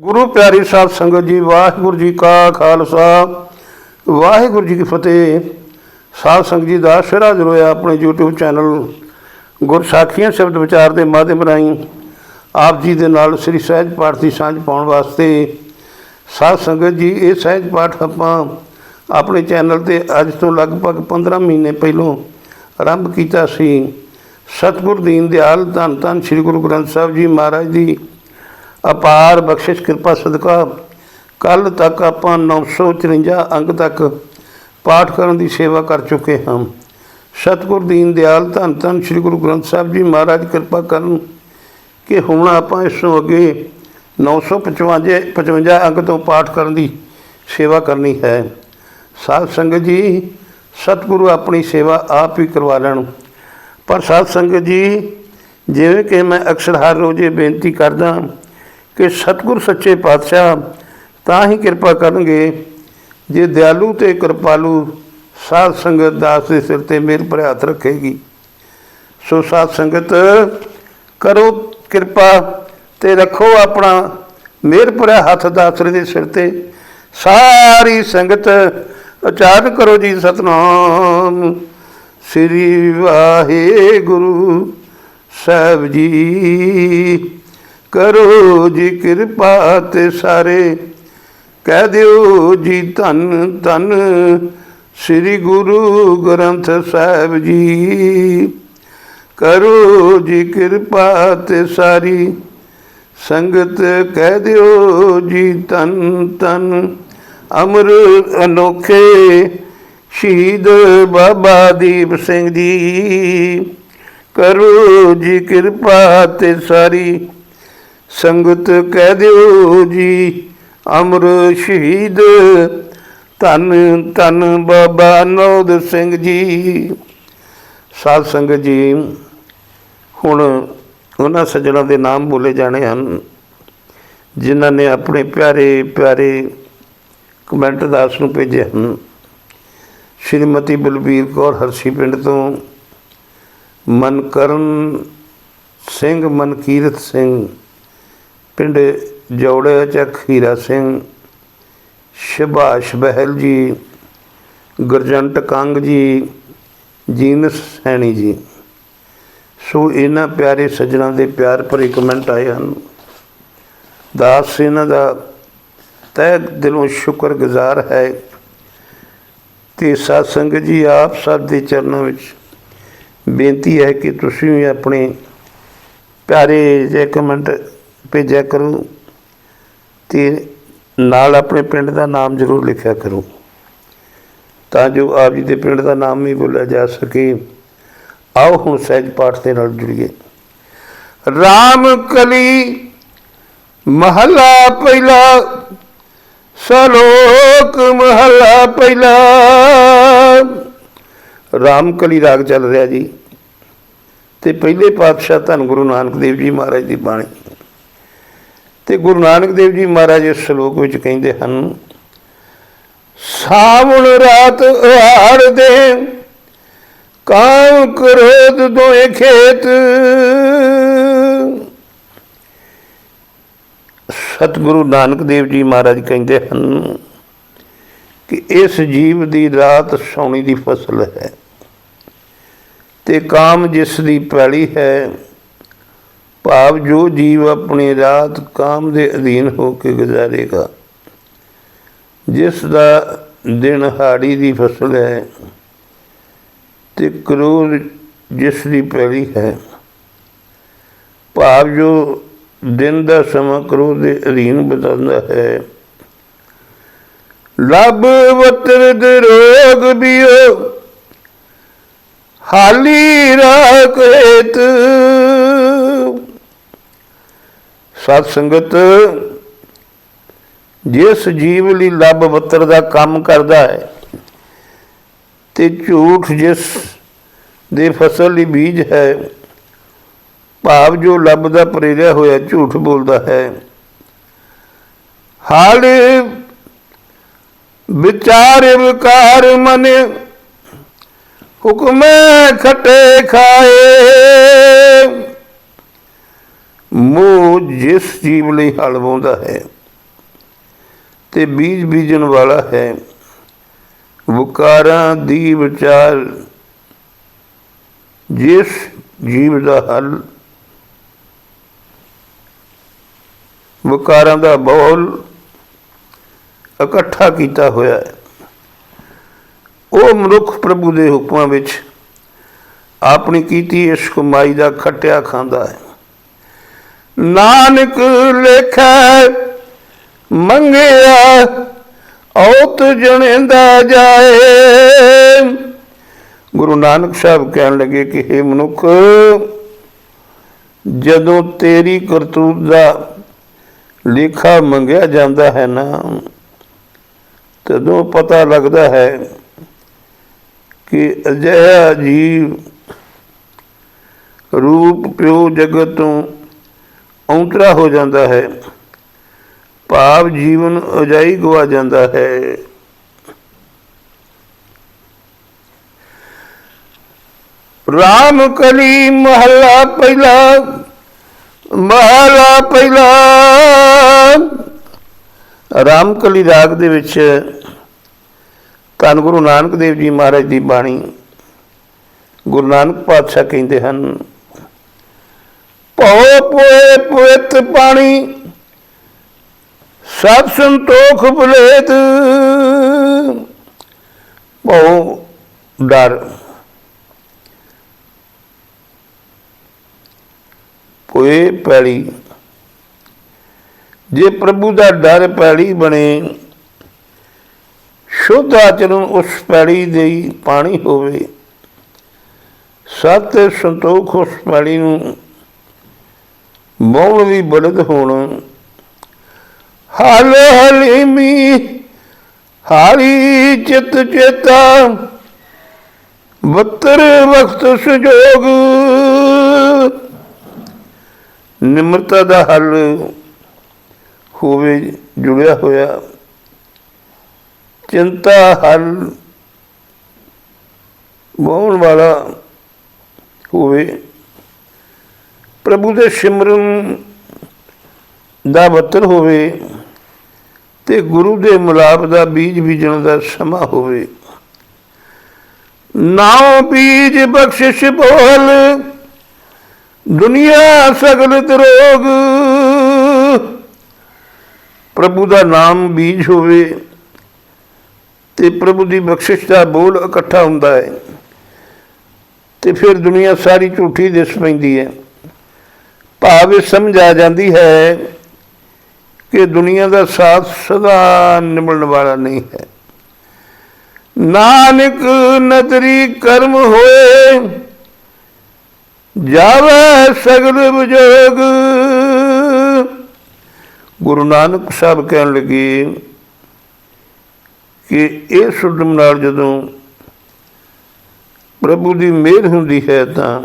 ਗੁਰੂ ਪਿਆਰੀ ਸਾਧ ਸੰਗਤ ਜੀ, ਵਾਹਿਗੁਰੂ ਜੀ ਕਾ ਖਾਲਸਾ। ਵਾਹਿਗੁਰੂ ਜੀ ਕੀ ਫਤਿਹ। ਸਾਧ ਸੰਗਤ ਜੀ ਦਾ ਸਿਰਾ ਜਰੋਇਆ ਆਪਣੇ YouTube ਚੈਨਲ ਗੁਰਸਾਖੀਆਂ ਸ਼ਬਦ ਵਿਚਾਰ ਦੇ ਮਾਧਿਅਮ ਰਾਹੀਂ। ਆਪ ਜੀ ਦੇ ਨਾਲ ਸ੍ਰੀ ਸਹਿਜ ਪਾਠ ਦੀ ਸਾਂਝ ਪਾਉਣ ਵਾਸਤੇ ਸਾਧ ਸੰਗਤ ਜੀ, ਇਹ ਸਹਿਜ ਪਾਠ ਆਪਾਂ ਆਪਣੇ ਚੈਨਲ ਤੇ ਅੱਜ ਤੋਂ ਲਗਭਗ 15 ਮਹੀਨੇ ਪਹਿਲੋਂ ਆਰੰਭ ਕੀਤਾ ਸੀ। ਸਤਿਗੁਰ ਦੀਨ ਦਿਆਲ ਧੰਨ ਧੰਨ ਸ੍ਰੀ ਗੁਰੂ ਗ੍ਰੰਥ ਸਾਹਿਬ ਜੀ ਮਹਾਰਾਜ ਦੀ ਅਪਾਰ ਬਖਸ਼ਿਸ਼ ਕਿਰਪਾ ਸਦਕਾ। ਕੱਲ ਤੱਕ ਆਪਾਂ 954 ਅੰਗ ਤੱਕ ਪਾਠ ਕਰਨ ਦੀ ਸੇਵਾ ਕਰ ਚੁੱਕੇ ਹਾਂ। ਸਤਿਗੁਰ ਦੀਨ ਦਿਆਲ ਧੰਨ ਧੰਨ ਸ੍ਰੀ ਗੁਰੂ ਗ੍ਰੰਥ ਸਾਹਿਬ ਜੀ ਮਹਾਰਾਜ ਕਿਰਪਾ ਕਰਨ ਕਿ ਹੁਣ ਆਪਾਂ ਇਸ ਤੋਂ ਅੱਗੇ 955 55 ਅੰਗ ਤੋਂ ਪਾਠ ਕਰਨ ਦੀ ਸੇਵਾ ਕਰਨੀ ਹੈ। ਸਾਧ ਸੰਗਤ ਜੀ, ਸਤਿਗੁਰੂ ਆਪਣੀ ਸੇਵਾ ਆਪ ਹੀ ਕਰਵਾ ਲੈਣ। ਪਰ ਸਾਧ ਸੰਗਤ ਜੀ, ਜਿਵੇਂ ਕਿ ਮੈਂ ਅਕਸਰ ਹਰ ਰੋਜ਼ ਇਹ ਬੇਨਤੀ ਕਰਦਾ ਕਿ ਸਤਿਗੁਰ ਸੱਚੇ ਪਾਤਸ਼ਾਹ ਤਾਂ ਹੀ ਕਿਰਪਾ ਕਰਨਗੇ ਜੇ ਦਿਆਲੂ ਤੇ ਕਿਰਪਾਲੂ ਸਾਧ ਸੰਗਤ ਦਾਸ ਦੇ ਸਿਰ ਤੇ ਮੇਰ ਭਰਿਆ ਹੱਥ ਰੱਖੇਗੀ। ਸੋ ਸਾਧ ਸੰਗਤ, ਕਰੋ ਕਿਰਪਾ ਤੇ ਰੱਖੋ ਆਪਣਾ ਮੇਰ ਭਰਿਆ ਹੱਥ ਦਾਸਰੇ ਦੇ ਸਿਰ ਤੇ। ਸਾਰੀ ਸੰਗਤ ਉਚਾਰਨ ਕਰੋ ਜੀ ਸਤਨਾਮ। ਸ੍ਰੀ ਵਾਹਿਗੁਰੂ ਸਾਹਿਬ ਜੀ। ਕਰੋ ਜੀ ਕਿਰਪਾ ਤੇ ਸਾਰੇ। ਕਹਿ ਦਿਓ ਜੀ ਧੰਨ ਧੰਨ ਸ੍ਰੀ ਗੁਰੂ ਗ੍ਰੰਥ ਸਾਹਿਬ ਜੀ। ਕਰੋ ਜੀ ਕਿਰਪਾ ਤੇ ਸਾਰੀ। ਸੰਗਤ ਕਹਿ ਦਿਓ ਜੀ ਧੰਨ ਧੰਨ ਅਮਰ ਅਨੋਖੇ ਸ਼ਹੀਦ ਬਾਬਾ ਦੀਪ ਸਿੰਘ ਜੀ। ਕਰੋ ਜੀ ਕਿਰਪਾ ਤੇ ਸਾਰੀ। ਸੰਗਤ ਕਹਿ ਦਿਓ ਜੀ, ਅਮਰ ਸ਼ਹੀਦ। ਧੰਨ ਧੰਨ ਬਾਬਾ ਨੌਦ ਸਿੰਘ ਜੀ। ਸਾਧ ਸੰਗਤ ਜੀ, ਹੁਣ ਉਹਨਾਂ ਸੱਜਣਾਂ ਦੇ ਨਾਮ ਬੋਲੇ ਜਾਣੇ ਹਨ, ਜਿਨ੍ਹਾਂ ਨੇ ਆਪਣੇ ਪਿਆਰੇ ਪਿਆਰੇ ਕਮੈਂਟ ਦਾਸ ਨੂੰ ਭੇਜੇ ਹਨ। ਸ਼੍ਰੀਮਤੀ ਬਲਬੀਰ ਕੌਰ ਹਰਸੀ ਪਿੰਡ ਤੋਂ, ਮਨਕਰਨ ਸਿੰਘ, ਮਨਕੀਰਤ ਸਿੰਘ ਪਿੰਡ ਜੋੜੇ ਚੱਕ ਹੀਰਾ ਸਿੰਘ, ਸ਼ਬਾਸ਼ ਬਹਿਲ ਜੀ, ਗੁਰਜੰਟ ਕੰਗ ਜੀ ਜੀਨਸ ਸੈਣੀ ਜੀ। ਸੋ ਇਹਨਾਂ ਪਿਆਰੇ ਸੱਜਣਾ ਦੇ ਪਿਆਰ ਭਰੇ ਕਮੈਂਟ ਆਏ ਹਨ। ਦਾਸ ਇਹਨਾਂ ਦਾ ਤਹਿ ਦਿਲੋਂ ਸ਼ੁਕਰਗੁਜ਼ਾਰ ਹੈ ਤੇ ਸਾਧ ਸੰਗਤ ਜੀ ਆਪ ਸਭ ਦੇ ਚਰਨਾਂ ਵਿੱਚ ਬੇਨਤੀ ਹੈ ਕਿ ਤੁਸੀਂ ਵੀ ਆਪਣੇ ਪਿਆਰੇ ਜੇ ਕਮੈਂਟ ਭੇਜਿਆ ਕਰੋ ਤੇ ਨਾਲ ਆਪਣੇ ਪਿੰਡ ਦਾ ਨਾਮ ਜ਼ਰੂਰ ਲਿਖਿਆ ਕਰੋ, ਤਾਂ ਜੋ ਆਪ ਜੀ ਦੇ ਪਿੰਡ ਦਾ ਨਾਮ ਵੀ ਬੋਲਿਆ ਜਾ ਸਕੇ। ਆਓ ਹੁਣ ਸਹਿਜ ਪਾਠ ਦੇ ਨਾਲ ਜੁੜੀਏ। ਰਾਮ ਕਲੀ ਮਹਲਾ ਪਹਿਲਾ, ਸਲੋਕ ਮਹਲਾ ਪਹਿਲਾ। ਰਾਮ ਕਲੀ ਰਾਗ ਚੱਲ ਰਿਹਾ ਜੀ, ਤੇ ਪਹਿਲੇ ਪਾਤਸ਼ਾਹ ਧੰਨ ਗੁਰੂ ਨਾਨਕ ਦੇਵ ਜੀ ਮਹਾਰਾਜ ਦੀ ਬਾਣੀ। ਤੇ ਗੁਰੂ ਨਾਨਕ ਦੇਵ ਜੀ ਮਹਾਰਾਜ ਇਸ ਸ਼ਲੋਕ ਵਿੱਚ ਕਹਿੰਦੇ ਹਨ, ਸਾਵਣ ਰਾਤ ਉਹਾੜ ਦੇ ਕਾਮ ਕ੍ਰੋਧ ਦੋਏ ਖੇਤ। ਸਤਿਗੁਰੂ ਨਾਨਕ ਦੇਵ ਜੀ ਮਹਾਰਾਜ ਕਹਿੰਦੇ ਹਨ ਕਿ ਇਸ ਜੀਵ ਦੀ ਰਾਤ ਸੌਣੀ ਦੀ ਫਸਲ ਹੈ ਤੇ ਕਾਮ ਜਿਸ ਦੀ ਪੈਲੀ ਹੈ ਭਾਵ ਜੋ ਜੀਵ ਆਪਣੀ ਰਾਤ ਕਾਮ ਦੇ ਅਧੀਨ ਹੋ ਕੇ ਗੁਜ਼ਾਰੇਗਾ, ਜਿਸ ਦਾ ਦਿਨ ਹਾੜੀ ਦੀ ਫਸਲ ਹੈ ਤੇ ਕਰੋਧ ਜਿਸ ਦੀ ਪੈਲੀ ਹੈ। ਭਾਵ ਜੋ ਦਿਨ ਦਾ ਸਮਾਂ ਕਰੋਧ ਦੇ ਅਧੀਨ ਬਤਾਉਂਦਾ ਹੈ। ਲਬ ਵਤਰ ਦਰੋਗ ਬਿਓ ਹਾਲੀ ਰਾਖ ਸਤ ਸੰਗਤ, ਜਿਸ ਜੀਵ ਲਈ ਲੱਭ ਬੱਤਰ ਦਾ ਕੰਮ ਕਰਦਾ ਹੈ, ਤੇ ਝੂਠ ਜਿਸ ਦੇ ਫਸਲ ਲਈ ਬੀਜ ਹੈ, ਭਾਵ ਜੋ ਲੱਭ ਦਾ ਪ੍ਰੇਰਿਆ ਹੋਇਆ ਝੂਠ ਬੋਲਦਾ ਹੈ। ਹਾਲ ਵਿਚਾਰ ਵਿਕਾਰ ਮਨ ਹੁਕਮ ਖਟੇ ਖਾਏ। ਮੋਹ ਜਿਸ ਜੀਵ ਲਈ ਹਲ ਵਾਉਂਦਾ ਹੈ ਤੇ ਬੀਜ ਬੀਜਣ ਵਾਲਾ ਹੈ। ਵਕਾਰਾਂ ਦੀ ਵਿਚਾਰ ਜਿਸ ਜੀਵ ਦਾ ਹੱਲ, ਵਕਾਰਾਂ ਦਾ ਬਹੁਲ ਇਕੱਠਾ ਕੀਤਾ ਹੋਇਆ ਹੈ। ਉਹ ਮਨੁੱਖ ਪ੍ਰਭੂ ਦੇ ਹੁਕਮਾਂ ਵਿੱਚ ਆਪਣੀ ਕੀਤੀ ਇਸ ਕਮਾਈ ਦਾ ਖੱਟਿਆ ਖਾਂਦਾ ਹੈ। ਨਾਨਕ ਲੇਖੈ ਮੰਗਿਆ, ਔਤ ਜਣੇਂਦਾ ਜਾਏ। ਗੁਰੂ ਨਾਨਕ ਸਾਹਿਬ ਕਹਿਣ ਲੱਗੇ ਕਿ हे ਮਨੁੱਖ, ਜਦੋਂ ਤੇਰੀ ਕਰਤੂਤ ਦਾ ਲੇਖਾ ਮੰਗਿਆ ਜਾਂਦਾ ਹੈ ਨਾ, ਤਦੋਂ ਪਤਾ ਲੱਗਦਾ ਹੈ ਕਿ ਅਜਿਹਾ ਜੀਵ ਰੂਪ ਪਿਓ ਜਗਤ ਤੋਂ ਔਂਤਰਾ ਹੋ ਜਾਂਦਾ ਹੈ। ਭਾਵ ਜੀਵਨ ਅਜਾਈ ਗਵਾ ਜਾਂਦਾ ਹੈ। ਰਾਮ ਕਲੀ ਮਹੱਲਾ ਪਹਿਲਾ ਮਹੱਲਾ ਪਹਿਲਾ। ਰਾਮ ਕਲੀ ਰਾਗ ਦੇ ਵਿੱਚ ਧੰਨ ਗੁਰੂ ਨਾਨਕ ਦੇਵ ਜੀ ਮਹਾਰਾਜ ਦੀ ਬਾਣੀ ਗੁਰੂ ਨਾਨਕ ਪਾਤਸ਼ਾਹ ਕਹਿੰਦੇ ਹਨ ਭਉ ਪੋਏ ਪਵਿੱਤ ਪਾਣੀ। ਸਤ ਸੰਤੋਖ ਭੁਲੇਤ ਭਉ ਡਰ। ਪੋਏ ਪੈਲੀ। ਜੇ ਪ੍ਰਭੂ ਦਾ ਡਰ ਪੈਲੀ ਬਣੇ, ਸ਼ੁੱਧ ਆਚਰਣ ਉਸ ਪੈਲੀ ਦੇ ਪਾਣੀ ਹੋਵੇ। ਸਤ ਸੰਤੋਖ ਉਸ ਪੈਲੀ ਨੂੰ ਮੌਨ ਵੀ ਬਲਦ ਹੋਣ। ਹਲ ਹਲੀਮੀ ਹਾਰੀ ਚਿਤ ਚੇਤਾ। ਬੱਤਰ ਵਕਤ ਸੁਜੋਗ। ਨਿਮਰਤਾ ਦਾ ਹੱਲ ਹੋਵੇ, ਜੁੜਿਆ ਹੋਇਆ। ਚਿੰਤਾ ਹੱਲ ਬਹੁਣ ਵਾਲਾ ਹੋਵੇ। ਪ੍ਰਭੂ ਦੇ ਸਿਮਰਨ ਦਾ ਬੱਤਰ ਹੋਵੇ ਤੇ ਗੁਰੂ ਦੇ ਮਿਲਾਪ ਦਾ ਬੀਜ ਬੀਜਣ ਦਾ ਸਮਾਂ ਹੋਵੇ। ਨਾਉ ਬੀਜ ਬਖਸ਼ਿਸ਼ ਬੋਲ, ਦੁਨੀਆ ਸਗਲ ਤਰੋਗ। ਪ੍ਰਭੂ ਦਾ ਨਾਮ ਬੀਜ ਹੋਵੇ ਤੇ ਪ੍ਰਭੂ ਦੀ ਬਖਸ਼ਿਸ਼ ਦਾ ਬੋਲ ਇਕੱਠਾ ਹੁੰਦਾ ਹੈ ਤੇ ਫਿਰ ਦੁਨੀਆ ਸਾਰੀ ਝੂਠੀ ਦਿਸ ਪੈਂਦੀ ਹੈ। ਭਾਵ ਇਹ ਸਮਝ ਆ ਜਾਂਦੀ ਹੈ ਕਿ ਦੁਨੀਆ ਦਾ ਸਾਥ ਸਦਾ ਨਿਭਣ ਵਾਲਾ ਨਹੀਂ ਹੈ। ਨਾਨਕ ਨਦਰੀ ਕਰਮ ਹੋਏ, ਜਾਵੇ ਸਗਲ ਬਜੋਗ ਗੁਰੂ ਨਾਨਕ ਸਾਹਿਬ ਕਹਿਣ ਲੱਗੇ ਕਿ ਇਹ ਸੁਧਮ ਨਾਲ ਜਦੋਂ ਪ੍ਰਭੂ ਦੀ ਮਿਹਰ ਹੁੰਦੀ ਹੈ ਤਾਂ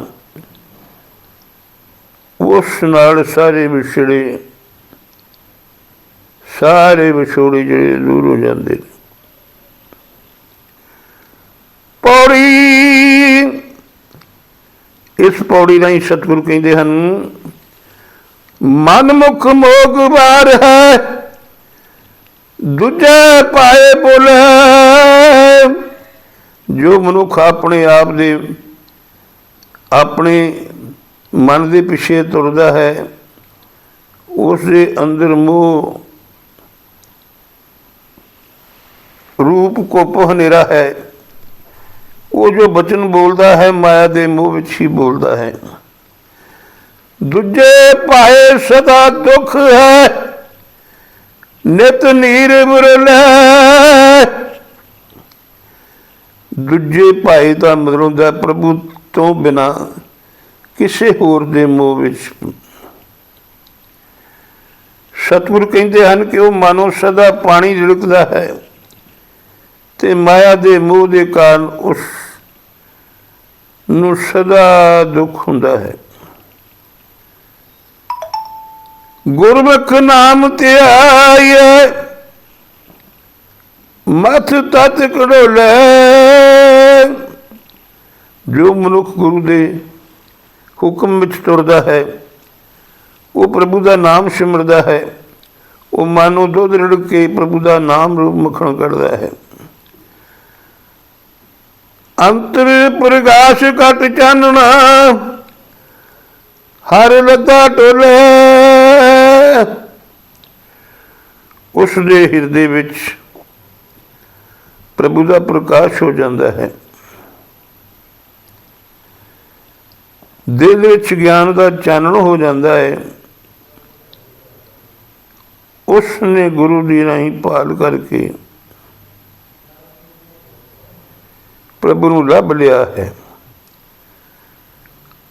ਉਸ ਨਾਲ ਸਾਰੇ ਵਿਛੜੇ, ਸਾਰੇ ਵਿਛੋੜੇ ਜਿਹੜੇ ਦੂਰ ਹੋ ਜਾਂਦੇ ਨੇ। ਪੌੜੀ, ਇਸ ਪੌੜੀ ਰਾਹੀਂ ਸਤਿਗੁਰੂ ਕਹਿੰਦੇ ਹਨ ਮਨ ਮੁਖ ਮੋਗ ਵਾਰ ਹੈ, ਦੂਜੇ ਪਾਏ ਬੋਲੇ ਜੋ ਮਨੁੱਖ ਆਪਣੇ ਆਪ ਦੇ, ਆਪਣੇ ਮਨ ਦੇ ਪਿੱਛੇ ਤੁਰਦਾ ਹੈ, ਉਸ ਦੇ ਅੰਦਰ ਮੋਹ ਰੂਪ ਕੁੱਪ ਹਨੇਰਾ ਹੈ। ਉਹ ਜੋ ਬਚਨ ਬੋਲਦਾ ਹੈ, ਮਾਇਆ ਦੇ ਮੋਹ ਵਿੱਚ ਹੀ ਬੋਲਦਾ ਹੈ। ਦੂਜੇ ਭਾਏ ਸਦਾ ਦੁੱਖ ਹੈ, ਨਿਤ ਨੀਰ ਮੁਰਲੇ ਦੂਜੇ ਭਾਈ ਦਾ ਮਤਲਬ ਹੁੰਦਾ ਪ੍ਰਭੂ ਤੋਂ ਬਿਨਾ ਕਿਸੇ ਹੋਰ ਦੇ ਮੋਹ ਵਿੱਚ। ਸਤਿਗੁਰ ਕਹਿੰਦੇ ਹਨ ਕਿ ਉਹ ਮਾਨੋ ਸਦਾ ਪਾਣੀ ਰਿੜਕਦਾ ਹੈ ਤੇ ਮਾਇਆ ਦੇ ਮੋਹ ਦੇ ਕਾਰਨ ਉਸ ਨੂੰ ਸਦਾ ਦੁੱਖ ਹੁੰਦਾ ਹੈ। ਗੁਰਮੁਖ ਨਾਮ ਤੇ ਧਿਆਏ ਮਥ ਤਤ ਲੈ। ਜੋ ਮਨੁੱਖ ਗੁਰੂ ਦੇ ਹੁਕਮ ਵਿੱਚ ਤੁਰਦਾ ਹੈ। ਉਹ ਪ੍ਰਭੂ ਦਾ ਨਾਮ ਸਿਮਰਦਾ ਹੈ। ਉਹ ਮਨ ਨੂੰ ਦੁੱਧ ਰੜ ਕੇ ਪ੍ਰਭੂ ਦਾ ਨਾਮ ਰੂਪ ਮੱਖਣ ਕੱਢਦਾ ਹੈ। ਅੰਤਰ ਪ੍ਰਗਾਸ਼ ਘਟ ਚਾਨਣਾ, ਹਰ ਲੱਗਾ ਟੋਲੇ। ਉਸ ਦੇ ਹਿਰਦੇ ਵਿੱਚ ਪ੍ਰਭੂ ਦਾ ਪ੍ਰਕਾਸ਼ ਹੋ ਜਾਂਦਾ ਹੈ। ਦਿਲ ਵਿੱਚ ਗਿਆਨ ਦਾ ਚਾਨਣ ਹੋ ਜਾਂਦਾ ਹੈ। ਉਸ ਨੇ ਗੁਰੂ ਦੀ ਰਾਹੀਂ ਭਾਲ ਕਰਕੇ ਪ੍ਰਭੂ ਨੂੰ ਲੱਭ ਲਿਆ ਹੈ।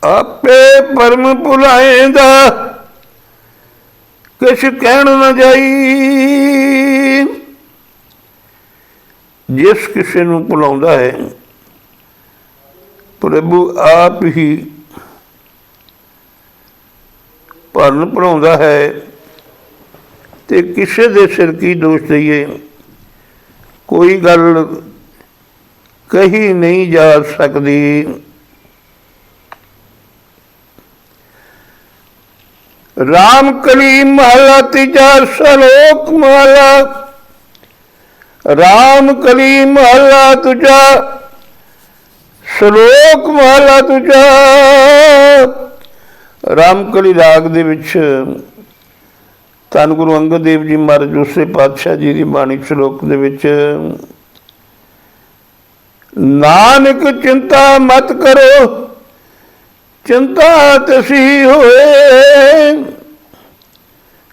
ਆਪੇ ਪਰਮ ਭੁਲਾਏਂਦਾ, ਕਿਛ ਕਹਿਣ ਨਾ ਜਾਈ। ਜਿਸ ਕਿਸੇ ਨੂੰ ਭੁਲਾਉਂਦਾ ਹੈ, ਪ੍ਰਭੂ ਆਪ ਹੀ ਭਰਨ ਭਰਾਉਂਦਾ ਹੈ ਤੇ ਕਿਸੇ ਦੇ ਸਿਰ ਕੀ ਦੋਸ਼ ਦਈਏ? ਕੋਈ ਗੱਲ ਕਹੀ ਨਹੀਂ ਜਾ ਸਕਦੀ। ਰਾਮ ਕਲੀ ਮਹਲਾ ਤੀਜਾ ਸ਼ਲੋਕ ਮਹਲਾ। ਰਾਮ ਕਲੀ ਮਹਲਾ ਤੁਜਾ ਸ਼ਲੋਕ ਮਹਲਾ ਤੁਜਾ। ਰਾਮਕਲੀ ਰਾਗ ਦੇ ਵਿੱਚ ਧੰਨ ਗੁਰੂ ਅੰਗਦ ਦੇਵ ਜੀ ਮਹਾਰਾਜ ਉਸੇ ਪਾਤਸ਼ਾਹ ਜੀ ਦੀ ਬਾਣੀ ਸ਼ਲੋਕ ਦੇ ਵਿੱਚ, ਨਾਨਕ ਚਿੰਤਾ ਮਤ ਕਰੋ, ਚਿੰਤਾ ਤਸੀ ਹੋਏ।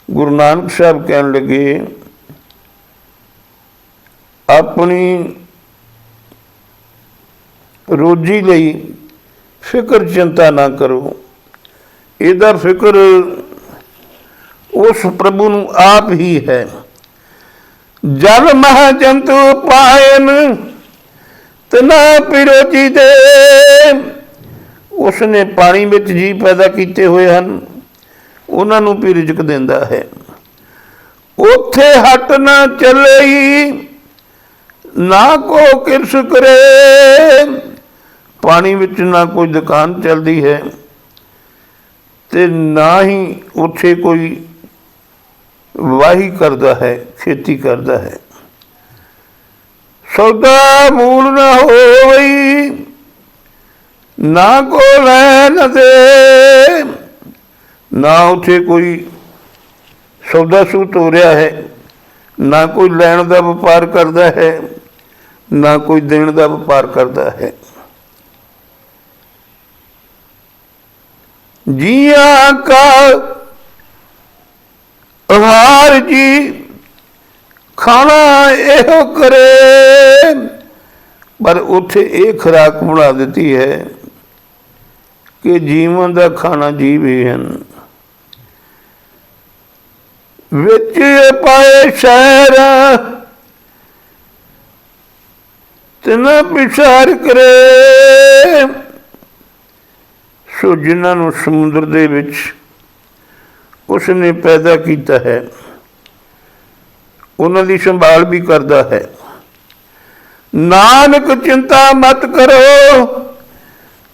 ਗੁਰੂ ਨਾਨਕ ਸਾਹਿਬ ਕਹਿਣ ਲੱਗੇ, ਆਪਣੀ ਰੋਜੀ ਲਈ ਫਿਕਰ ਚਿੰਤਾ ਨਾ ਕਰੋ। ਇਹਦਾ ਫਿਕਰ, ਉਸ ਪ੍ਰਭੂ ਨੂੰ ਆਪ ਹੀ ਹੈ। ਜਲ ਮਹਾ ਜੰਤੂ ਪਾਇਨ ਤਨਾ ਪਿਰੋਜੀ ਦੇ। ਉਸ ਨੇ ਪਾਣੀ ਵਿੱਚ ਜੀ ਪੈਦਾ ਕੀਤੇ ਹੋਏ ਹਨ, ਉਹਨਾਂ ਨੂੰ ਵੀ ਰਿਜ਼ਕ ਦਿੰਦਾ ਹੈ। ਉਥੇ ਹਟ ਨਾ ਚੱਲਈ, ਨਾ ਕੋ ਕਿਰਸ ਕਰੇ। ਪਾਣੀ ਵਿੱਚ ਨਾ ਕੋਈ ਦੁਕਾਨ ਚੱਲਦੀ ਹੈ। ਤੇ ਨਾ ਹੀ ਉੱਥੇ ਕੋਈ ਵਾਹੀ ਕਰਦਾ ਹੈ ਖੇਤੀ ਕਰਦਾ ਹੈ। ਸੌਦਾ ਮੂਲ ਨਾ ਹੋਈ ਨਾ ਕੋ ਲੈ ਦੇ। ਨਾ ਉਥੇ ਕੋਈ ਸੌਦਾ ਸੂਤ ਹੋ ਰਿਹਾ ਹੈ, ਨਾ ਕੋਈ ਲੈਣ ਦਾ ਵਪਾਰ ਕਰਦਾ ਹੈ, ਨਾ ਕੋਈ ਦੇਣ ਦਾ ਵਪਾਰ ਕਰਦਾ ਹੈ। ਜੀਆਂ ਕਾ ਅਵਾਰ ਜੀ ਖਾਣਾ ਇਹੋ ਕਰੇ। ਪਰ ਉੱਥੇ ਇਹ ਖੁਰਾਕ ਬਣਾ ਦਿੱਤੀ ਹੈ ਕਿ ਜੀਵਨ ਦਾ ਖਾਣਾ ਜੀਵ ਹੀ ਹਨ। ਵਿੱਚ ਪਾਏ ਸ਼ਹਿਰ ਤਨਾ ਵਿਚਾਰ ਕਰੇ। ਸੋ ਜਿਨ੍ਹਾਂ ਨੂੰ ਸਮੁੰਦਰ ਦੇ ਵਿੱਚ ਉਸ ਨੇ ਪੈਦਾ ਕੀਤਾ ਹੈ, ਉਹਨਾਂ ਦੀ ਸੰਭਾਲ ਵੀ ਕਰਦਾ ਹੈ। ਨਾਨਕ ਚਿੰਤਾ ਮਤ ਕਰੋ,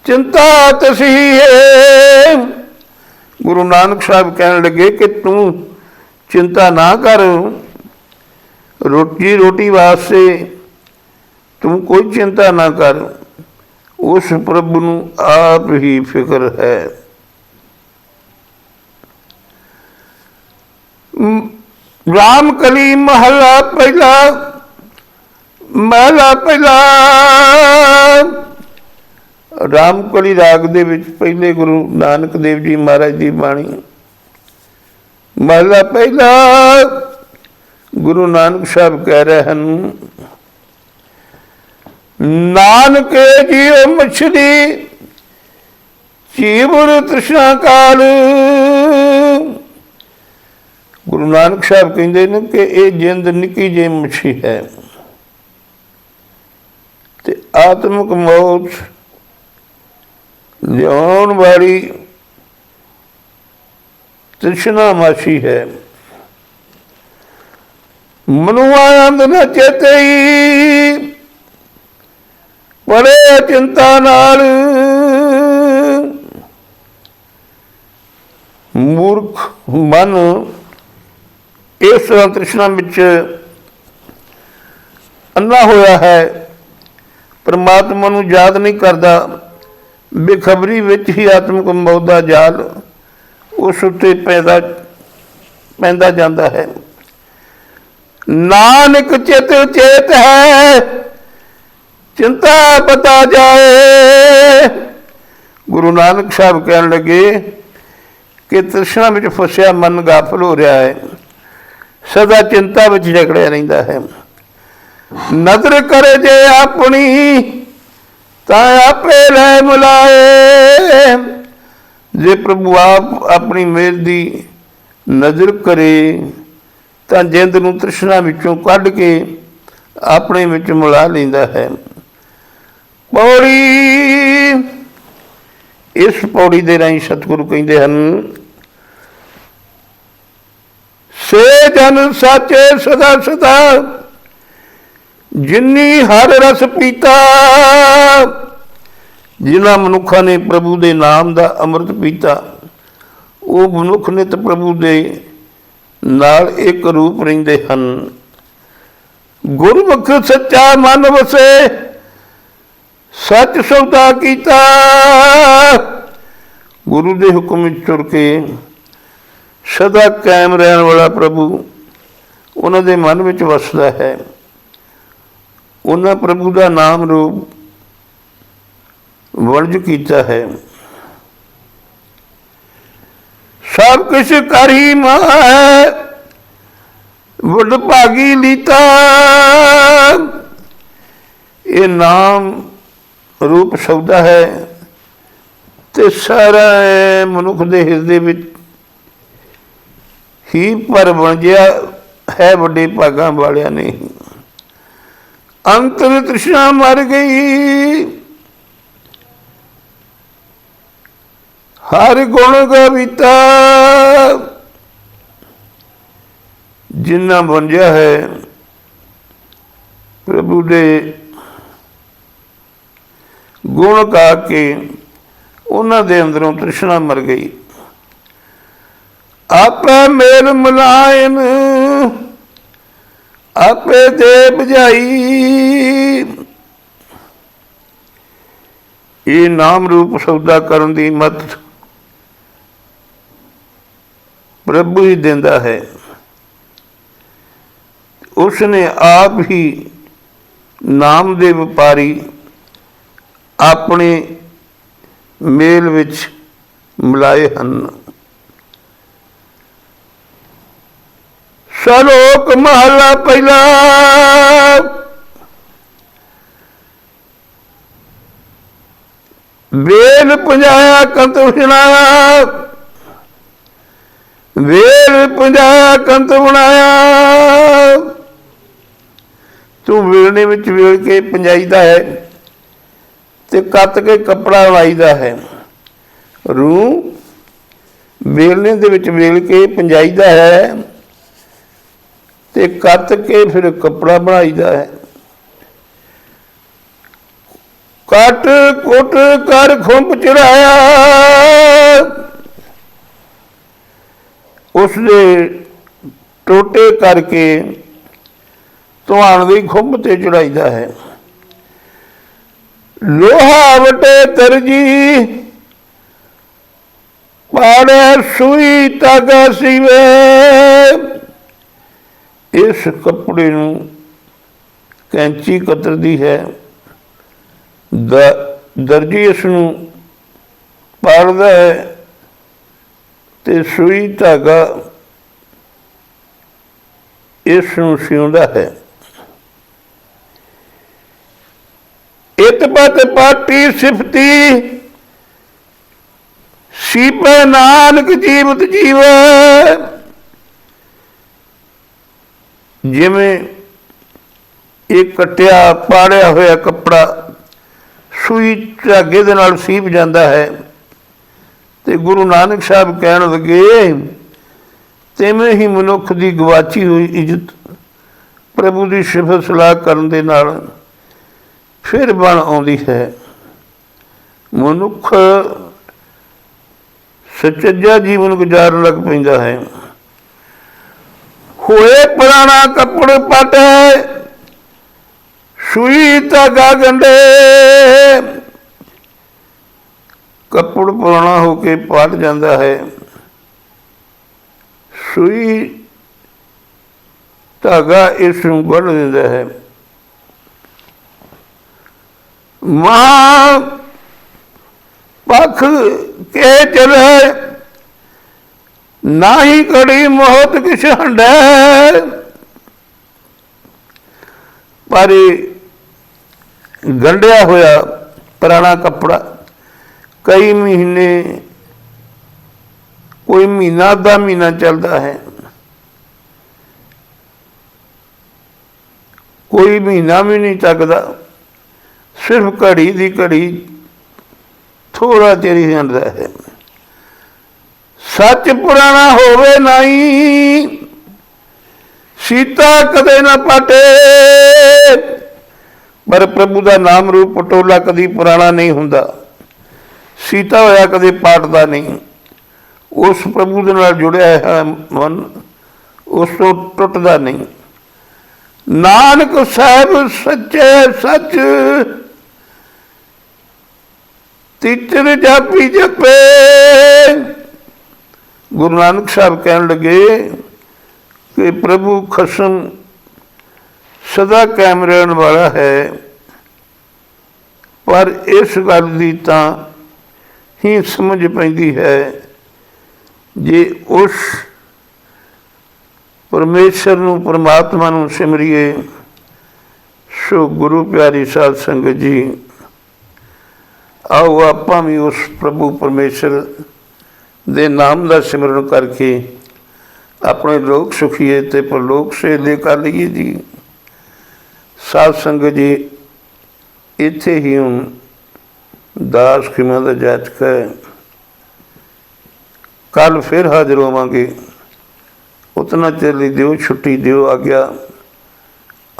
ਚਿੰਤਾ ਤਸੀ ਹੈ ਗੁਰੂ ਨਾਨਕ ਸਾਹਿਬ ਕਹਿਣ ਲੱਗੇ ਕਿ ਤੂੰ ਚਿੰਤਾ ਨਾ ਕਰ, ਰੋਟੀ ਰੋਟੀ ਵਾਸਤੇ ਤੂੰ ਕੋਈ ਚਿੰਤਾ ਨਾ ਕਰ। ਉਸ ਪ੍ਰਭ ਨੂੰ ਆਪ ਹੀ ਫਿਕਰ ਹੈ। ਰਾਮ ਕਲੀ ਮਹਲਾ ਪਹਿਲਾ ਮਹਲਾ ਪਹਿਲਾ। ਰਾਮ ਕਲੀ ਰਾਗ ਦੇ ਵਿੱਚ ਪਹਿਲੇ ਗੁਰੂ ਨਾਨਕ ਦੇਵ ਜੀ ਮਹਾਰਾਜ ਦੀ ਬਾਣੀ। ਮਹਲਾ ਪਹਿਲਾ, ਗੁਰੂ ਨਾਨਕ ਸਾਹਿਬ ਕਹਿ ਰਹੇ ਹਨ ਨਾਨਕ ਜੀ ਮਛਲੀ ਜੀਵਨ ਤ੍ਰਿਸ਼ਨਾ ਕਾਲ। ਗੁਰੂ ਨਾਨਕ ਸਾਹਿਬ ਕਹਿੰਦੇ ਨੇ ਕਿ ਇਹ ਜਿੰਦ ਨਿੱਕੀ ਜਿਹੀ ਮੱਛੀ ਹੈ। ਤੇ ਆਤਮਿਕ ਮੌਤ ਲਿਆਉਣ ਵਾਲੀ ਤ੍ਰਿਸ਼ਨਾ ਮਾਛੀ ਹੈ। ਮਨੁ ਆਨੰਦ ਨ ਚੇਤਈ ਬੜੇ ਚਿੰਤਾ ਨਾਲ ਮੂਰਖ ਮਨ ਇਸ ਤਰ੍ਹਾਂ ਤ੍ਰਿਸ਼ਨਾ ਵਿੱਚ ਅੰਨਾ ਹੋਇਆ ਹੈ। ਪਰਮਾਤਮਾ ਨੂੰ ਯਾਦ ਨਹੀਂ ਕਰਦਾ। ਬੇਖਬਰੀ ਵਿੱਚ ਹੀ ਆਤਮਿਕ ਮੌਤ ਦਾ ਜਾਲ ਉਸ ਉੱਤੇ ਪੈਦਾ, ਪੈਂਦਾ ਜਾਂਦਾ ਹੈ। ਨਾਨਕ ਚਿਤ ਚੇਤ ਹੈ। ਚਿੰਤਾ ਬਤਾ ਜਾਏ। ਗੁਰੂ ਨਾਨਕ ਸਾਹਿਬ ਕਹਿਣ ਲੱਗੇ ਕਿ ਤ੍ਰਿਸ਼ਨਾ ਵਿੱਚ ਫਸਿਆ ਮਨ ਗਾਫਲ ਹੋ ਰਿਹਾ ਹੈ। ਸਦਾ ਚਿੰਤਾ ਵਿੱਚ ਜਕੜਿਆ ਰਹਿੰਦਾ ਹੈ। ਨਜ਼ਰ ਕਰੇ ਜੇ ਆਪਣੀ, ਤਾਂ ਆਪੇ ਲੈ ਮੁਲਾਏ। ਜੇ ਪ੍ਰਭੂ ਆਪ ਆਪਣੀ ਮਿਹਰ ਦੀ ਨਜ਼ਰ ਕਰੇ, ਤਾਂ ਜਿੰਦ ਨੂੰ ਤ੍ਰਿਸ਼ਨਾ ਵਿੱਚੋਂ ਕੱਢ ਕੇ ਆਪਣੇ ਵਿੱਚ ਮਿਲਾ ਲੈਂਦਾ ਹੈ। ਪੌੜੀ। ਇਸ ਪੌੜੀ ਦੇ ਰਾਹੀਂ ਸਤਿਗੁਰੂ ਕਹਿੰਦੇ ਹਨ, ਸੇ ਜਨ ਸਾਚੇ ਸਦਾ ਸਦਾ, ਜਿਨੀ ਹਰ ਰਸ ਪੀਤਾ, ਜਿਨ੍ਹਾਂ ਮਨੁੱਖਾਂ ਨੇ ਪ੍ਰਭੂ ਦੇ ਨਾਮ ਦਾ ਅੰਮ੍ਰਿਤ ਪੀਤਾ, ਉਹ ਮਨੁੱਖ ਨਿਤ ਪ੍ਰਭੂ ਦੇ ਨਾਲ ਇੱਕ ਰੂਪ ਰਹਿੰਦੇ ਹਨ। ਗੁਰਮੁਖ ਸੱਚਾ ਮਨ ਵਸੇ ਸੱਚ ਸੌਦਾ ਕੀਤਾ। ਗੁਰੂ ਦੇ ਹੁਕਮ ਵਿੱਚ ਤੁਰ ਕੇ ਸਦਾ ਕਾਇਮ ਰਹਿਣ ਵਾਲਾ ਪ੍ਰਭੂ ਉਹਨਾਂ ਦੇ ਮਨ ਵਿੱਚ ਵਸਦਾ ਹੈ। ਉਹਨਾਂ ਪ੍ਰਭੂ ਦਾ ਨਾਮ ਰੂਪ ਵਰਜ ਕੀਤਾ ਹੈ। ਸਭ ਕੁਛ ਕਰੀ ਮਾਇ ਵਡ ਭਾਗੀ ਲੀਤਾ। ਇਹ ਨਾਮ ਰੂਪ ਸੌਦਾ ਹੈ ਤੇ ਸਾਰਾ ਮਨੁੱਖ ਦੇ ਹਿਰਦੇ ਵਿੱਚ ਹੀ ਪਰ ਬਣ ਗਿਆ। ਹੈ ਵੱਡੇ ਭਾਗਾਂ ਵਾਲਿਆਂ ਨੇ। ਅੰਤਰ ਤ੍ਰਿਸ਼ਨਾ ਮਰ ਗਈ। ਹਰ ਗੁਣ ਗਵਿਤਾ। ਜਿਨ੍ਹਾਂ ਬੰਜਿਆ ਹੈ, ਪ੍ਰਭੂ ਦੇ ਗੁਣ ਗਾ ਕੇ ਉਹਨਾਂ ਦੇ ਅੰਦਰੋਂ ਤ੍ਰਿਸ਼ਨਾ ਮਰ ਗਈ। ਆਪੇ ਮੇਲ ਮਲਾਇਨ, ਆਪੇ ਦੇ ਬੁਝਾਈ। ਇਹ ਨਾਮ ਰੂਪ ਸੌਦਾ ਕਰਨ ਦੀ ਮਤ ਪ੍ਰਭੂ ਹੀ ਦਿੰਦਾ ਹੈ। ਉਸ ਨੇ ਆਪ ਹੀ ਨਾਮ ਦੇ ਵਪਾਰੀ ਆਪਣੇ ਮੇਲ ਵਿੱਚ ਮਿਲਾਏ ਹਨ। ਸ਼ਲੋਕ ਮਹਲਾ ਪਹਿਲਾ। ਵੇਲ ਪੁਜਾਇਆ ਕੰਤ ਸੁਣਾਇਆ ਵੇਲ ਪੁਜਾਇਆ ਕੰਤ ਬਣਾਇਆ ਤੂੰ ਵੇਲਣੇ ਵਿੱਚ ਵੇਲ ਕੇ ਪੰਜਾਈਦਾ ਹੈ। ਤੇ ਕੱਤ ਕੇ ਕੱਪੜਾ ਲਾਈਦਾ ਹੈ। ਰੂ ਵੇਲਣੇ ਦੇ ਵਿੱਚ ਵੇਲ ਕੇ ਪੰਜਾਈਦਾ ਹੈ ਤੇ ਕੱਤ ਕੇ ਫਿਰ ਕੱਪੜਾ ਬਣਾਈਦਾ ਹੈ। ਕੱਟ ਕੁੱਟ ਕਰ ਖੁੰਪ ਚੜਾਇਆ। ਉਸ ਦੇ ਟੋਟੇ ਕਰਕੇ ਧਵਾਨ ਦੀ ਖੁੰਭ ਤੇ ਚੜਾਈਦਾ ਹੈ। ਲੋਹਾ ਵਟੇ ਤਰਜੀ। ਪਾੜੇ ਸੂਈ ਤਾਗਾ ਸਿਵੇ। ਇਸ ਕੱਪੜੇ ਨੂੰ ਕੈਂਚੀ ਕਤਰਦੀ ਹੈ। ਦ- ਦਰਜੀ ਇਸ ਨੂੰ ਪਾੜਦਾ ਹੈ ਤੇ ਸੂਈ ਧਾਗਾ ਇਸ ਨੂੰ ਸਿਉਂਦਾ ਹੈ। ਇਤਪਤ ਪਾਟੀ ਸਿਫਤੀ, ਸੀਪੇ ਨਾਨਕ ਜੀਵਤ ਜੀਵੈ। ਜਿਵੇਂ ਇਹ ਕਟਿਆ, ਪਾੜਿਆ ਹੋਇਆ ਕੱਪੜਾ ਸੂਈ ਧਾਗੇ ਦੇ ਨਾਲ ਸੀਪ ਜਾਂਦਾ ਹੈ ਤੇ ਗੁਰੂ ਨਾਨਕ ਸਾਹਿਬ ਕਹਿਣ ਲੱਗੇ, ਤਿਵੇਂ ਹੀ ਮਨੁੱਖ ਦੀ ਗਵਾਚੀ ਹੋਈ ਇੱਜ਼ਤ ਪ੍ਰਭੂ ਦੀ ਸਿਫਤ ਸਲਾਹ ਕਰਨ ਦੇ ਨਾਲ ਫਿਰ ਬਣ ਆਉਂਦੀ ਹੈ। ਮਨੁੱਖ ਸੱਚਾ ਜੀਵਨ ਗੁਜ਼ਾਰਨ ਲੱਗ ਪੈਂਦਾ ਹੈ। ਹੋਏ ਪੁਰਾਣਾ ਕੱਪੜ ਪਟ ਸੂਈ ਧਾਗਾ ਗੰਡੇ ਕੱਪੜ ਪੁਰਾਣਾ ਹੋ ਕੇ ਪਟ ਜਾਂਦਾ ਹੈ। ਸੂਈ ਧਾਗਾ ਇਸ ਨੂੰ ਵੱਢ ਦਿੰਦਾ ਹੈ। ਮਾਂ ਪਖ ਕੇ ਚਲੇ, ਨਾਹੀ ਕੜੀ ਮੋਹਤ ਕਿਛ ਹੰਡੈ ਪਰ ਗੰਢਿਆ ਹੋਇਆ ਪੁਰਾਣਾ ਕੱਪੜਾ, ਕਈ ਮਹੀਨੇ, ਕੋਈ ਮਹੀਨਾ ਦਾ ਮਹੀਨਾ ਚੱਲਦਾ ਹੈ। ਕੋਈ ਮਹੀਨਾ ਵੀ ਨਹੀਂ ਚੱਕਦਾ। ਸਿਰਫ ਘੜੀ ਦੀ ਘੜੀ ਥੋੜਾ ਤੇਰੀ ਹੀ ਜਾਂਦਾ ਹੈ। ਸੱਚ ਪੁਰਾਣਾ ਹੋਵੇ ਨਹੀਂ, ਸੀਤਾ ਕਦੇ ਨਾ ਪਾਟੇ। ਪਰ ਪ੍ਰਭੂ ਦਾ ਨਾਮ ਰੂਪ ਪਟੋਲਾ ਕਦੀ ਪੁਰਾਣਾ ਨਹੀਂ ਹੁੰਦਾ। ਸੀਤਾ ਹੋਇਆ ਕਦੇ ਪਾਟਦਾ ਨਹੀਂ। ਉਸ ਪ੍ਰਭੂ ਦੇ ਨਾਲ ਜੁੜਿਆ ਹੈ ਮਨ ਉਸ ਤੋਂ ਟੁੱਟਦਾ ਨਹੀਂ। ਨਾਨਕ ਸਾਹਿਬ ਸੱਚੇ ਸੱਚ ਤਿੱਤਰ ਜਾਪੀ ਜਪੇ। ਗੁਰੂ ਨਾਨਕ ਸਾਹਿਬ ਕਹਿਣ ਲੱਗੇ ਕਿ ਪ੍ਰਭੂ ਖਸਮ ਸਦਾ ਕਾਇਮ ਰਹਿਣ ਵਾਲਾ ਹੈ। ਪਰ ਇਸ ਗੱਲ ਦੀ ਤਾਂ ਹੀ ਸਮਝ ਪੈਂਦੀ ਹੈ ਜੇ ਉਸ ਪਰਮੇਸ਼ਰ ਨੂੰ, ਪਰਮਾਤਮਾ ਨੂੰ ਸਿਮਰਿਏ, ਸੋ ਗੁਰੂ ਪਿਆਰੀ ਸਾਧ ਸੰਗਤ ਜੀ ਆਓ ਆਪਾਂ ਵੀ ਉਸ ਪ੍ਰਭੂ ਪਰਮੇਸ਼ਰ ਦੇ ਨਾਮ ਦਾ ਸਿਮਰਨ ਕਰਕੇ ਆਪਣੇ ਲੋਕ ਸੁਖੀਏ ਤੇ ਪਰਲੋਕ ਸੇਲੇ ਕਰ ਲਈਏ ਜੀ। ਸਾਧ ਸੰਗਤ ਜੀ, ਇੱਥੇ ਹੀ ਹੁਣ ਦਾਸ ਖਿਮਾ ਦਾ ਜਾਤਕ ਹੈ। ਕੱਲ ਫਿਰ ਹਾਜ਼ਰ ਹੋਵਾਂਗੇ। ਉਤਨਾ ਚਿਰ ਲਈ ਦਿਓ, ਛੁੱਟੀ ਦਿਓ ਆ ਗਿਆ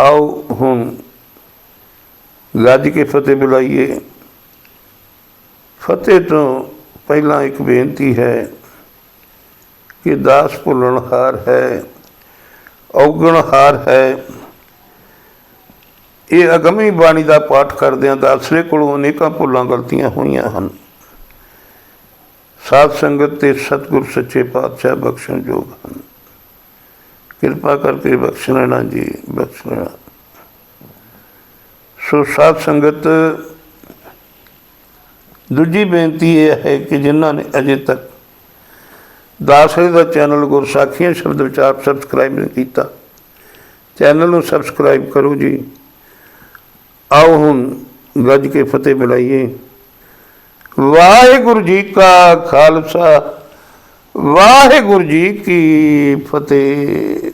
ਆਓ ਹੁਣ ਗੱਜ ਕੇ ਫਤਿਹ ਬੁਲਾਈਏ। ਫਤਿਹ ਤੋਂ ਪਹਿਲਾਂ ਇੱਕ ਬੇਨਤੀ ਹੈ ਕਿ ਦਾਸ ਭੁੱਲਣ ਹਾਰ ਹੈ, ਔਗਣ ਹਾਰ ਹੈ। ਇਹ ਅਗਮੀ ਬਾਣੀ ਦਾ ਪਾਠ ਕਰਦਿਆਂ ਦਾਸਰੇ ਕੋਲੋਂ ਅਨੇਕਾਂ ਭੁੱਲਾਂ ਗਲਤੀਆਂ ਹੋਈਆਂ ਹਨ। ਸਾਧ ਸੰਗਤ ਤੇ ਸਤਿਗੁਰ ਸੱਚੇ ਪਾਤਸ਼ਾਹ ਬਖਸ਼ਣ ਯੋਗ ਹਨ। ਕਿਰਪਾ ਕਰਕੇ ਬਖਸ਼ਣਾ ਜੀ, ਬਖਸ਼ਣਾ। ਸੋ ਸਾਧ ਸੰਗਤ ਦੂਜੀ ਬੇਨਤੀ ਇਹ ਹੈ ਕਿ ਜਿਨ੍ਹਾਂ ਨੇ ਅਜੇ ਤੱਕ ਦਾਸਰੇ ਦਾ ਚੈਨਲ ਗੁਰਸਾਖੀਆਂ ਸ਼ਬਦ ਵਿਚਾਰ ਸਬਸਕ੍ਰਾਈਬ ਨਹੀਂ ਕੀਤਾ, ਚੈਨਲ ਨੂੰ ਸਬਸਕ੍ਰਾਈਬ ਕਰੋ ਜੀ। ਆਓ ਹੁਣ ਗੱਜ ਕੇ ਫਤਿਹ ਮਿਲਾਈਏ ਵਾਹਿਗੁਰੂ ਜੀ ਕਾ ਖਾਲਸਾ, ਵਾਹਿਗੁਰੂ ਜੀ ਕੀ ਫਤਿਹ।